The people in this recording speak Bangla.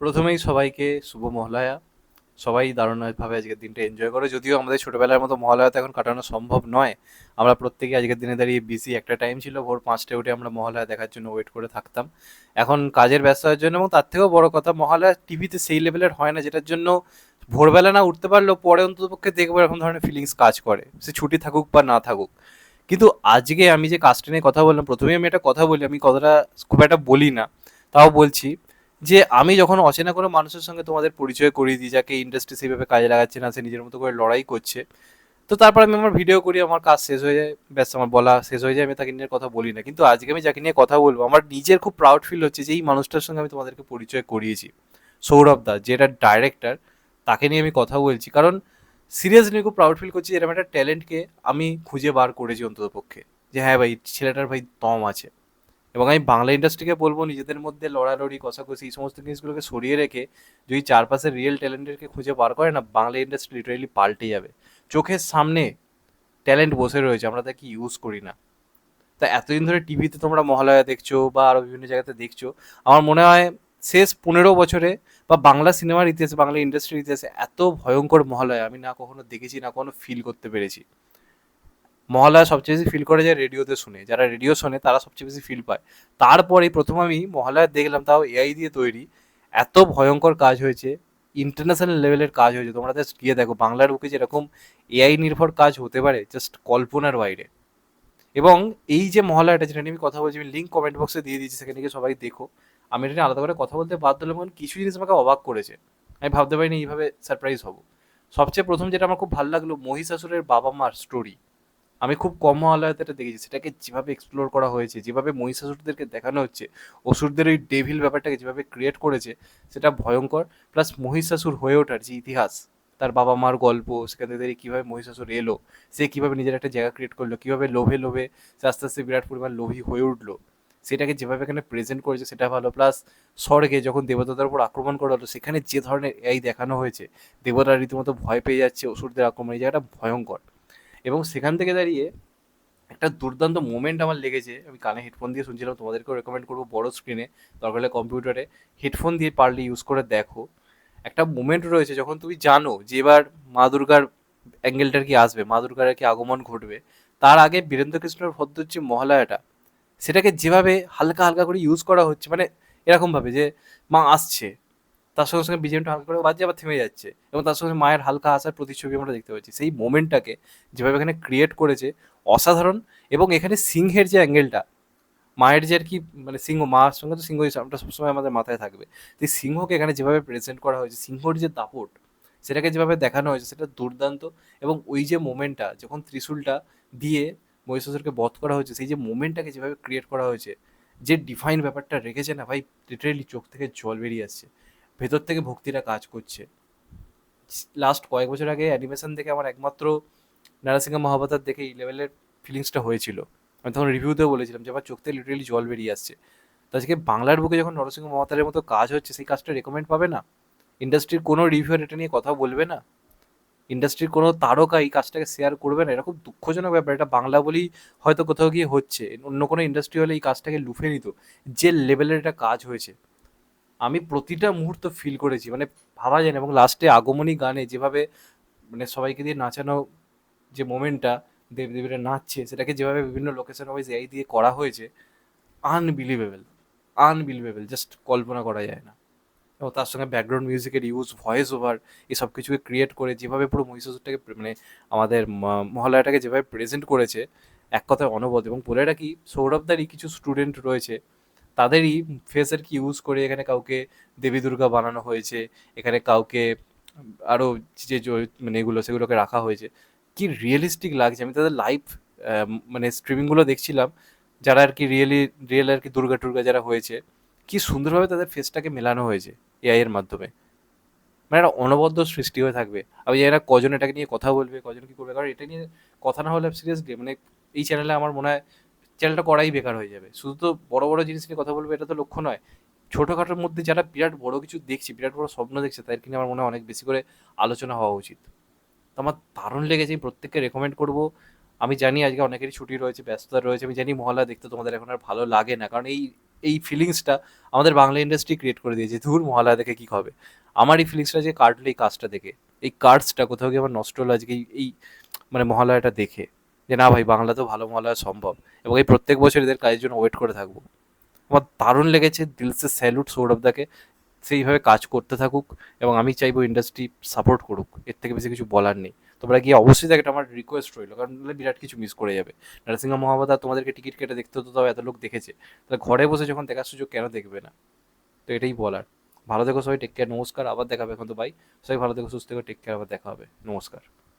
প্রথমেই সবাইকে শুভ মহালয়া। সবাই দারুণভাবে আজকের দিনটা এনজয় করে। যদিও আমাদের ছোটবেলার মতো মহালয়া তো এখন কাটানো সম্ভব নয়। আমরা প্রত্যেকে আজকের দিনে দাঁড়িয়ে বিসি একটা টাইম ছিল। ভোর পাঁচটায় উঠে আমরা মহালয়া দেখার জন্য ওয়েট করে থাকতাম। এখন কাজের ব্যস্ততার জন্য এবং তার থেকেও বড় কথা, মহালয়া টিভিতে সেই লেভেলের হয় না, যেটার জন্য ভোরবেলা না উঠতে পারলেও পরে অন্ততপক্ষে দেখব এরকম ধরনের ফিলিংস কাজ করে। সে ছুটি থাকুক বা না থাকুক। কিন্তু আজকে আমি যে কাজটা নিয়ে কথা বললাম, প্রথমেই আমি একটা কথা বলি, আমি কথাটা খুব একটা বলি না। তাও বলছি যে আমি যখন অচেনা কোনো মানুষের সঙ্গে তোমাদের পরিচয় করিয়ে দিই, যাকে ইন্ডাস্ট্রি সেইভাবে কাজে লাগাচ্ছে না, সে নিজের মতো করে লড়াই করছে, তো তারপর আমি আমার ভিডিও করি, আমার কাজ শেষ হয়ে যায়, ব্যাস আমার বলা শেষ হয়ে যায়, আমি তাকে নিয়ে কথা বলি না। কিন্তু আজকে আমি যাকে নিয়ে কথা বলব, আমার নিজের খুব প্রাউড ফিল হচ্ছে যে এই মানুষটার সঙ্গে আমি তোমাদেরকে পরিচয় করিয়েছি। সৌরভ দা, যেটা ডাইরেক্টর তাকে নিয়ে আমি কথা বলছি। কারণ সিরিয়াসলি খুব প্রাউড ফিল করছি এরকম একটা ট্যালেন্টকে আমি খুঁজে বার করেছি অন্ততপক্ষে। যে হ্যাঁ ভাই, ছেলেটার ভাই দম আছে। এবং আমি বাংলা ইন্ডাস্ট্রিকে বলব, নিজেদের মধ্যে লড়ালড়ি, কষাকষি, এই সমস্ত জিনিসগুলোকে সরিয়ে রেখে যদি চারপাশে রিয়েল ট্যালেন্টেরকে খুঁজে বার করে না, বাংলা ইন্ডাস্ট্রি লিটারেলি পাল্টে যাবে। চোখের সামনে ট্যালেন্ট বসে রয়েছে, আমরা তাকে ইউজ করি না। তা এতদিন ধরে টিভিতে তোমরা মহালয়া দেখছ বা আরও বিভিন্ন জায়গাতে দেখছ, আমার মনে হয় শেষ পনেরো বছরে বা বাংলা সিনেমার ইতিহাসে, বাংলা ইন্ডাস্ট্রির ইতিহাসে এত ভয়ঙ্কর মহালয়া আমি না কখনো দেখেছি, না কখনো ফিল করতে পেরেছি। মহালয়া সবচেয়ে বেশি ফিল করে যায় রেডিওতে শুনে। যারা রেডিও শোনে, তারা সবচেয়ে বেশি ফিল পায়। তারপরে প্রথম আমি মহালয়া দেখলাম তাও এআই দিয়ে তৈরি। এত ভয়ঙ্কর কাজ হয়েছে। ইন্টারন্যাশনাল লেভেলের কাজ হয়েছে। তোমরা জাস্ট গিয়ে দেখো, বাংলার বুকে যেরকম এআই নির্ভর কাজ হতে পারে জাস্ট কল্পনার বাইরে। এবং এই যে মহালয়াটা যেটা নিয়ে আমি কথা বলছি, আমি লিঙ্ক কমেন্ট বক্সে দিয়ে দিচ্ছি সেখানে গিয়ে সবাই দেখো। আমি এটা নিয়ে আলাদা করে কথা বলতে বাধ্য হলাম, কারণ কিছু জিনিস আমাকে অবাক করেছে। আমি ভাবতে পারিনি এইভাবে সারপ্রাইজ হব। সবচেয়ে প্রথম যেটা আমার খুব ভালো লাগল, মহিষাসুরের বাবা মার স্টোরি আমি খুব কম মহালয়াতে এটা দেখেছি। সেটাকে যেভাবে এক্সপ্লোর করা হয়েছে, যেভাবে মহিষাসুরদেরকে দেখানো হচ্ছে, অসুরদের ওই ডেভিল ব্যাপারটাকে যেভাবে ক্রিয়েট করেছে, সেটা ভয়ঙ্কর। প্লাস মহিষাসুর হয়ে ওঠার যে ইতিহাস, তার বাবা মার গল্প, সেখান থেকে কীভাবে মহিষাসুর এলো, সে কীভাবে নিজের একটা জায়গা ক্রিয়েট করল, কীভাবে লোভে লোভে, সে আস্তে আস্তে বিরাট পরিমাণ লোভী হয়ে উঠল, সেটাকে যেভাবে এখানে প্রেজেন্ট করেছে, সেটা ভালো। প্লাস স্বর্গে যখন দেবতাদের উপর আক্রমণ করা হলো, সেখানে যে ধরনের এই দেখানো হয়েছে, দেবতারা রীতিমতো ভয় পেয়ে যাচ্ছে, অসুরদের আক্রমণ, এই জায়গাটা ভয়ঙ্কর। এবং সেখান থেকে দাঁড়িয়ে একটা দুর্দান্ত মোমেন্ট আমার লেগেছে। আমি কানে হেডফোন দিয়ে শুনছিলাম, তোমাদেরকেও রেকমেন্ড করব বড় স্ক্রিনে দরকার হলে কম্পিউটারে হেডফোন দিয়ে পারলে ইউজ করে দেখো। একটা মোমেন্ট রয়েছে যখন তুমি জানো যে এবার মা দুর্গার অ্যাঙ্গেলটার কি আসবে, মা দুর্গার কি আগমন ঘটবে। তার আগে বীরেন্দ্র কৃষ্ণর ভদ্র যে মহালয়াটা, সেটাকে যেভাবে হালকা হালকা করে ইউজ করা হচ্ছে মানে এরকমভাবে যে মা আসছে। তার সঙ্গে সঙ্গে বিজেমটা হালকা করে বাজছে আবার থেমে যাচ্ছে এবং তার সঙ্গে মায়ের হালকা আসার প্রতিচ্ছবি আমরা দেখতে পাচ্ছি। সেই মোমেন্টটাকে যেভাবে এখানে ক্রিয়েট করেছে, অসাধারণ এবং এখানে সিংহের যে অ্যাঙ্গেলটা মায়ের যে আর কি মানে সিংহ, মার সঙ্গে তো সিংহ সবসময় আমাদের মাথায় থাকবে। তো সিংহকে এখানে যেভাবে প্রেজেন্ট করা হয়েছে, সিংহর যে দাপট, সেটাকে যেভাবে দেখানো হয়েছে, সেটা দুর্দান্ত এবং ওই যে মোমেন্টটা, যখন ত্রিশূলটা দিয়ে মহিষাসুরকে বধ করা হয়েছে, সেই যে মোমেন্টটাকে যেভাবে ক্রিয়েট করা হয়েছে, যে ডিফাইন ব্যাপারটা রেখেছে না ভাই লিটারেলি চোখ থেকে জল বেরিয়ে আসছে। ভেতর থেকে ভক্তিটা কাজ করছে। লাস্ট কয়েক বছর আগে অ্যানিমেশন দেখে আমার একমাত্র নারাসিংহ মহাবতার দেখে এই লেভেলের ফিলিংসটা হয়েছিল। আমি তখন রিভিউতেও বলেছিলাম যে আমার চোখ থেকে লিটারেলি জল বেরিয়ে আসছে। তো আজকে বাংলার বুকে যখন নরসিংহ মহাতারের মতো কাজ হচ্ছে, সেই কাজটা রেকমেন্ড পাবে না? ইন্ডাস্ট্রির কোনো রিভিউয়ার এটা নিয়ে কথা বলবে না? ইন্ডাস্ট্রির কোনো তারকা এই কাজটাকে শেয়ার করবে না? এরকম দুঃখজনক ব্যাপার। এটা বাংলা বলেই হয়তো কোথাও গিয়ে হচ্ছে। অন্য কোনো ইন্ডাস্ট্রি হলে এই কাজটাকে লুফে নিত। যে লেভেলের এটা কাজ হয়েছে। আমি প্রতিটা মুহূর্ত ফিল করেছি। মানে ভাবা যায় না এবং লাস্টে আগমনী গানে যেভাবে মানে সবাইকে দিয়ে নাচানো যে মোমেন্টটা দেবদেবীরা নাচছে, সেটাকে যেভাবে বিভিন্ন লোকেশন ওয়াইজ এই দিয়ে করা হয়েছে আনবিলিভেবল আনবিলিভেবল জাস্ট কল্পনা করা যায় না। এবং তার সঙ্গে ব্যাকগ্রাউন্ড মিউজিকের ইউজ ভয়েস ওভার এসব কিছুকে ক্রিয়েট করে যেভাবে পুরো মহিষাসুরটাকে মানে আমাদের মহালয়াটাকে যেভাবে প্রেজেন্ট করেছে, এক কথায় অনবদ এবং বলে রাখি সৌরভদারই কিছু স্টুডেন্ট রয়েছে তাদেরই ফেসের কি ইউজ করে এখানে কাউকে দেবী দুর্গা বানানো হয়েছে, এখানে কাউকে আরও যে মানে এগুলো সেগুলোকে রাখা হয়েছে, কি রিয়েলিস্টিক লাগছে? আমি তাদের লাইভ মানে স্ট্রিমিংগুলো দেখছিলাম, যারা আর কি রিয়েলি রিয়েল আর কি দুর্গা টুর্গা যারা হয়েছে, কি সুন্দরভাবে তাদের ফেসটাকে মেলানো হয়েছে এআই এর মাধ্যমে? মানে একটা অনবদ্য সৃষ্টি হয়ে থাকবে। আমি না কজন এটাকে নিয়ে কথা বলবে, কজন কি করবে, কারণ এটা নিয়ে কথা না হলে সিরিয়াসলি মানে এই চ্যানেলে আমার মনে হয় চ্যানেলটা করাই বেকার হয়ে যাবে। শুধু তো বড় বড় জিনিস নিয়ে কথা বলবে, এটা তো লক্ষ্য নয়। ছোটোখাটোর মধ্যে যারা বিরাট বড় কিছু দেখছি, বিরাট বড় স্বপ্ন দেখছে তাদেরকে নিয়ে আমার মনে হয় অনেক বেশি করে আলোচনা হওয়া উচিত। তো আমার দারুণ লেগেছে প্রত্যেককে রেকমেন্ড করব। আমি জানি আজকে অনেকেরই ছুটি রয়েছে, ব্যস্ততা রয়েছে, আমি জানি মহল্লা দেখতে তোমাদের এখন আর ভালো লাগে না, কারণ এই এই ফিলিংসটা আমাদের বাংলা ইন্ডাস্ট্রি ক্রিয়েট করে দিয়েছে। ধুর মহালয়া দেখে কি হবে? আমার এই ফিলিংসটা যে কাটলো এই কাজটা দেখে, এই কার্ডসটা কোথাও গিয়ে আমার নষ্ট হলো আজকে এই- মানে মহালয়াটা দেখে। যে না ভাই, বাংলাতেও ভালো মহালয়া সম্ভব। এবং এই প্রত্যেক বছর এদের কাজের জন্য ওয়েট করে থাকব। আমার দারুণ লেগেছে দিলসে স্যালুট সৌরভদাকে সেইভাবে কাজ করতে থাকুক এবং আমি চাইব ইন্ডাস্ট্রি সাপোর্ট করুক। এর থেকে বেশি কিছু বলার নেই। তোমরা গিয়ে অবশ্যই দেখে আমার রিকোয়েস্ট রইল। কারণ বিরাট কিছু মিস করে যাবে। নরসিংহ মহাবাদা তোমাদেরকে টিকিট কেটে দেখতে হতো, তাও এত লোক দেখেছে। তাহলে ঘরে বসে যখন দেখার সুযোগ কেন দেখবে না? তো এটাই বলার। ভালো থেকো সবাই টেক কেয়ার নমস্কার। আবার দেখাবে এখন তো বাই সবাই ভালো থেকো, সুস্থ থেকো টেক কেয়ার আবার দেখা হবে। নমস্কার।